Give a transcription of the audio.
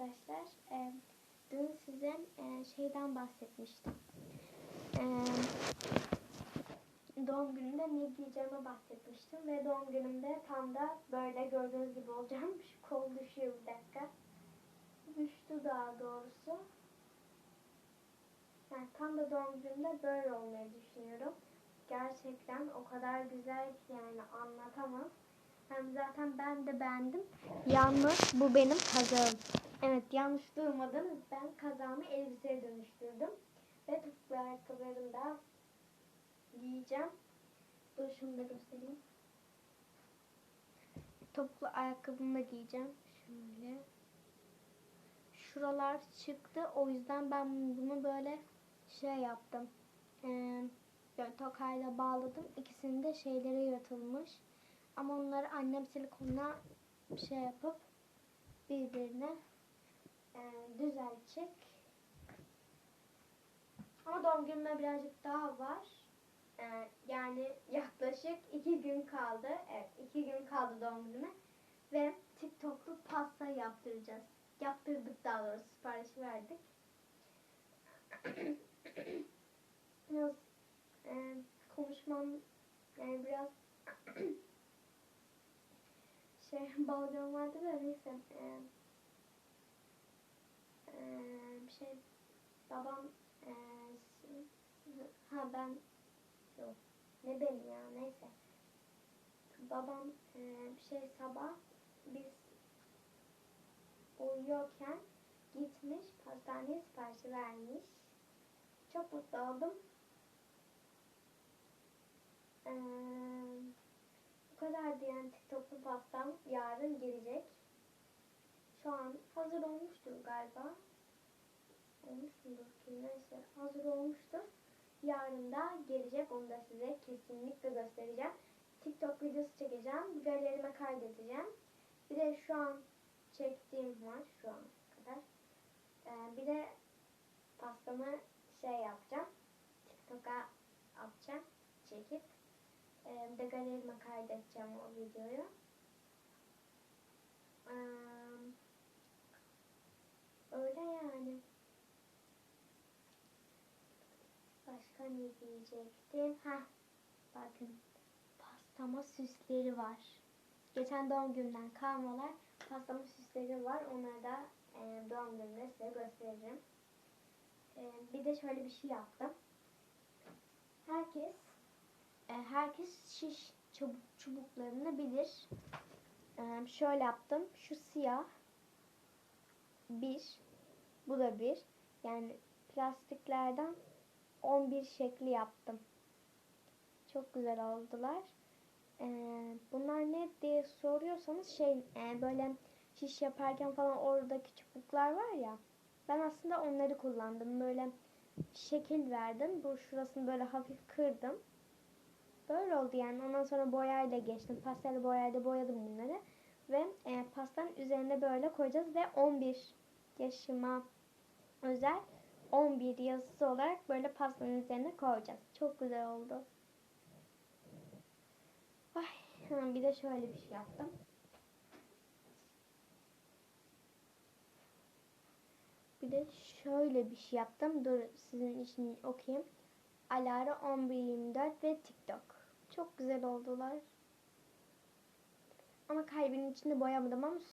arkadaşlar. Ee, dün size e, şeyden bahsetmiştim. Ee, doğum günümde ne giyeceğime bahsetmiştim. Ve doğum günümde tam da böyle gördüğünüz gibi olacağım. Kol düşüyor bir dakika. Düştü daha doğrusu. Yani tam da doğum günümde böyle olmayı düşünüyorum. Gerçekten o kadar güzel ki yani anlatamam. Hem zaten ben de beğendim. Yalnız bu benim kazağım. Evet yanlış duymadınız. Ben kazağımı elbiseye dönüştürdüm. Ve topuklu ayakkabılarımı da giyeceğim. Dur şunu da göstereyim. Topuklu ayakkabımı da giyeceğim. Şöyle. Şuralar çıktı. O yüzden ben bunu böyle şey yaptım. Ee, böyle tokayla bağladım. İkisinin de şeyleri yırtılmış. Ama onları annem silikonla şey yapıp birbirine e, düzeltecek. Ama doğum günüme birazcık daha var. E, yani yaklaşık iki gün kaldı. Evet iki gün kaldı doğum günüme. Ve TikTok'lu pasta yaptıracağız. Yaptırdık daha doğrusu sipariş verdik. biraz e, konuşmam yani biraz şey balgam vardı da neyse e, bir şey babam e, ha ben yok ne benim ya neyse babam e, şey sabah biz uyuyorken gitmiş pastaneye siparişi vermiş çok mutlu oldum Eee bu kadardı yani TikTok'lu pastam yarın gelecek. Şu an hazır olmuştur galiba. Olmuş mudur ki neyse hazır olmuştur. Yarın da gelecek onu da size kesinlikle göstereceğim. TikTok videosu çekeceğim. Galerime kaydedeceğim. Bir de şu an çektiğim var şu an kadar. Ee, bir de pastamı şey yapacağım. TikTok'a atacağım. Çekip ee, bir de galerime kaydedeceğim o videoyu. Ee, öyle yani. Ne diyecektim? Ha, bakın pastama süsleri var. Geçen doğum gününden kalmalar pastama süsleri var. Onları da e, doğum günümde size gösteririm. E, bir de şöyle bir şey yaptım. Herkes e, herkes şiş çubuk çubuklarını bilir. E, şöyle yaptım. Şu siyah bir, bu da bir. Yani plastiklerden 11 şekli yaptım. Çok güzel oldular. E, bunlar ne diye soruyorsanız şey e, böyle şiş yaparken falan oradaki çubuklar var ya. Ben aslında onları kullandım. Böyle şekil verdim. Bu şurasını böyle hafif kırdım. Böyle oldu yani. Ondan sonra boyayla geçtim. Pastel boyayla boyadım bunları. Ve e, pastanın üzerine böyle koyacağız ve 11 yaşıma özel 11 yazısı olarak böyle pastanın üzerine koyacağız. Çok güzel oldu. Ay, bir de şöyle bir şey yaptım. Bir de şöyle bir şey yaptım. Dur sizin için okuyayım. Alara 1124 ve TikTok. Çok güzel oldular. Ama kalbin içinde boyamadım ama